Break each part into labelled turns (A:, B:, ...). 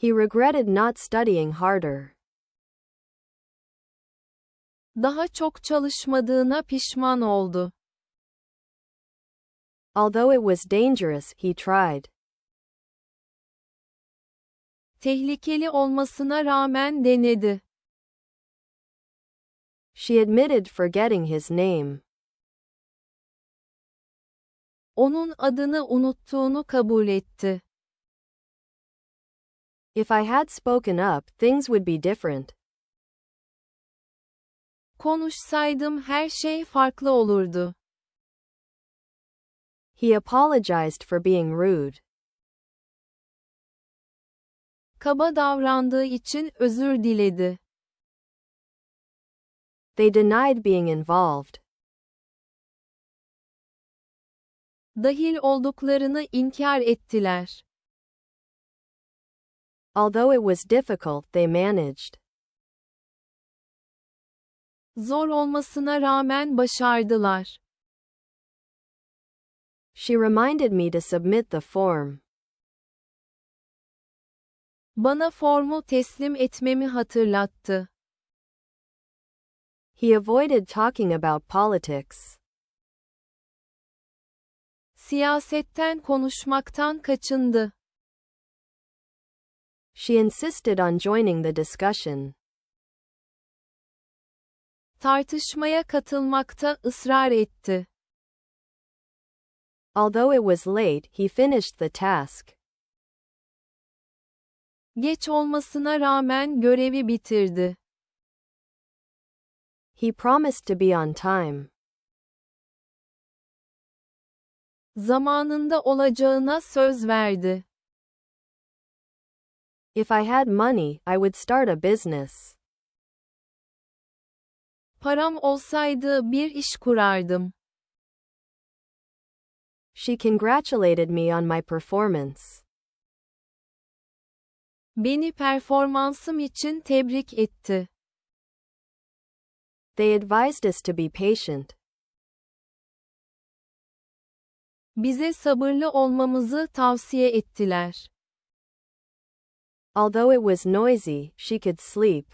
A: He regretted not studying harder.
B: Daha çok çalışmadığına pişman oldu.
A: Although it was dangerous, he tried.
B: Tehlikeli olmasına rağmen denedi.
A: She admitted forgetting his name.
B: Onun adını unuttuğunu kabul etti.
A: If I had spoken up, things would be different.
B: Konuşsaydım her şey farklı olurdu.
A: He apologized for being rude.
B: Kaba davrandığı için özür diledi.
A: They denied being involved.
B: Dahil olduklarını inkar ettiler.
A: Although it was difficult, they managed.
B: Zor olmasına rağmen başardılar.
A: She reminded me to submit the form.
B: Bana formu teslim etmemi hatırlattı.
A: He avoided talking about politics.
B: Siyasetten konuşmaktan kaçındı.
A: She insisted on joining the discussion.
B: Tartışmaya katılmakta ısrar etti.
A: Although it was late, he finished the task.
B: Geç olmasına rağmen görevi bitirdi.
A: He promised to be on time.
B: Zamanında olacağına söz verdi.
A: If I had money, I would start a business.
B: Param olsaydı bir iş kurardım.
A: She congratulated me on my performance.
B: Beni performansım için tebrik etti.
A: They advised us to be patient.
B: Bize sabırlı olmamızı tavsiye ettiler.
A: Although it was noisy, she could sleep.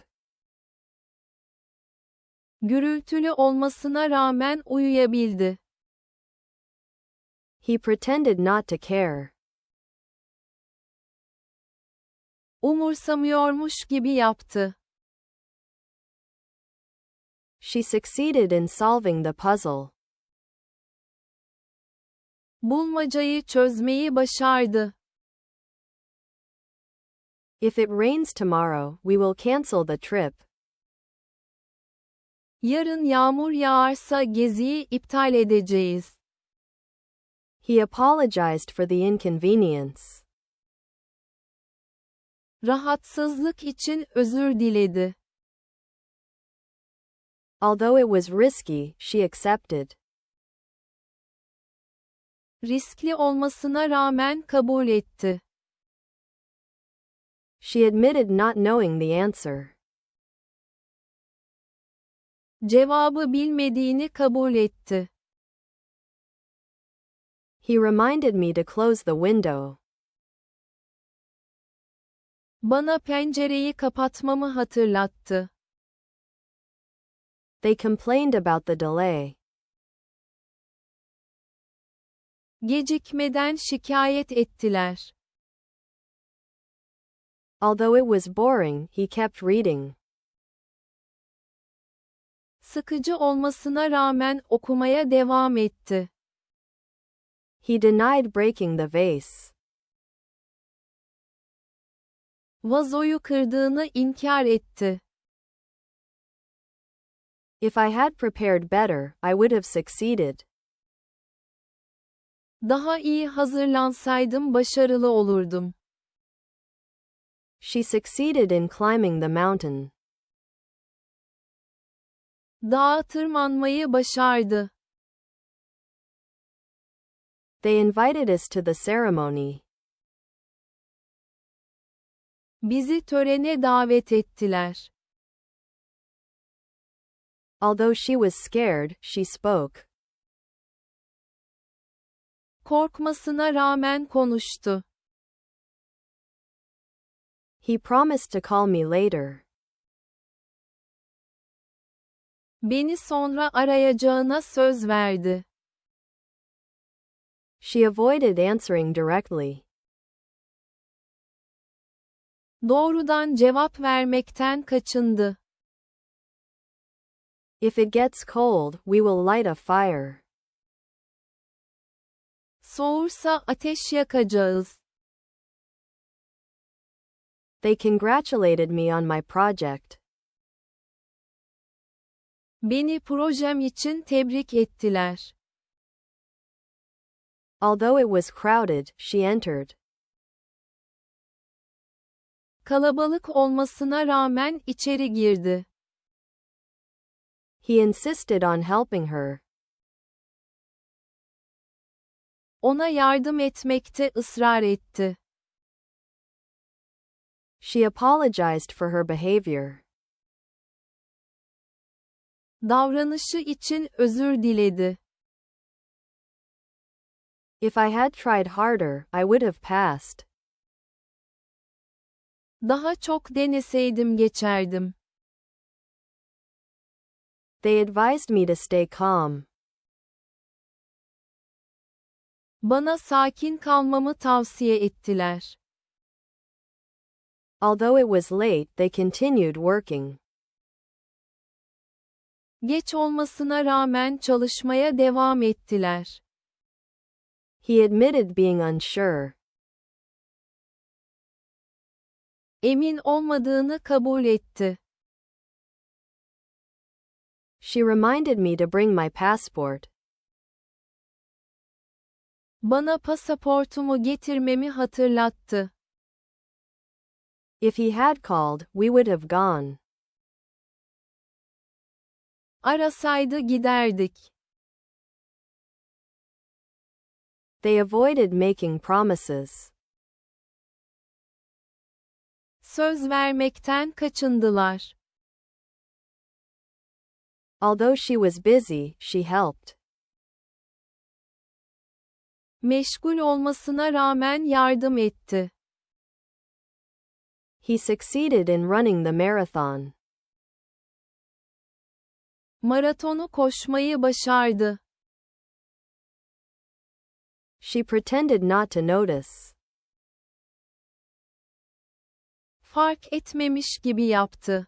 B: Gürültülü olmasına rağmen uyuyabildi.
A: He pretended not to care.
B: Umursamıyormuş gibi yaptı.
A: She succeeded in solving the puzzle.
B: Bulmacayı çözmeyi başardı.
A: If it rains tomorrow, we will cancel the trip.
B: Yarın yağmur yağarsa geziyi iptal edeceğiz.
A: He apologized for the inconvenience.
B: Rahatsızlık için özür diledi.
A: Although it was risky, she accepted.
B: Riskli olmasına rağmen kabul etti.
A: She admitted not knowing the answer.
B: Cevabı bilmediğini kabul etti.
A: He reminded me to close the window.
B: Bana pencereyi kapatmamı hatırlattı.
A: They complained about the delay.
B: Gecikmeden şikayet ettiler.
A: Although it was boring, he kept reading.
B: Sıkıcı olmasına rağmen okumaya devam etti.
A: He denied breaking the vase.
B: Vazoyu kırdığını inkar etti.
A: If I had prepared better, I would have succeeded.
B: Daha iyi hazırlansaydım başarılı olurdum.
A: She succeeded in climbing the mountain.
B: Dağa tırmanmayı başardı.
A: They invited us to the ceremony.
B: Bizi törene davet ettiler.
A: Although she was scared, she spoke.
B: Korkmasına rağmen konuştu.
A: He promised to call me later.
B: Beni sonra arayacağına söz verdi.
A: She avoided answering directly.
B: Doğrudan cevap vermekten kaçındı.
A: If it gets cold, we will light a fire.
B: Soğursa ateş yakacağız.
A: They congratulated me on my project.
B: Beni projem için tebrik ettiler.
A: Although it was crowded, she entered.
B: Kalabalık olmasına rağmen içeri girdi.
A: He insisted on helping her.
B: Ona yardım etmekte ısrar etti.
A: She apologized for her behavior.
B: Davranışı için özür diledi.
A: If I had tried harder, I would have passed.
B: Daha çok deneseydim geçerdim.
A: They advised me to stay calm.
B: Bana sakin kalmamı tavsiye ettiler.
A: Although it was late, they continued working.
B: Geç olmasına rağmen çalışmaya devam ettiler.
A: He admitted being unsure.
B: Emin olmadığını kabul etti.
A: She reminded me to bring my passport.
B: Bana pasaportumu getirmemi hatırlattı.
A: If he had called, we would have gone.
B: Arasaydı giderdik.
A: They avoided making promises.
B: Söz vermekten kaçındılar.
A: Although she was busy, she helped.
B: Meşgul olmasına rağmen yardım etti.
A: He succeeded in running the marathon.
B: Maratonu koşmayı başardı.
A: She pretended not to notice.
B: Fark etmemiş gibi yaptı.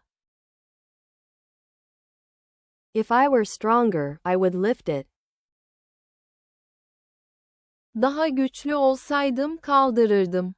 A: If I were stronger, I would lift it.
B: Daha güçlü olsaydım kaldırırdım.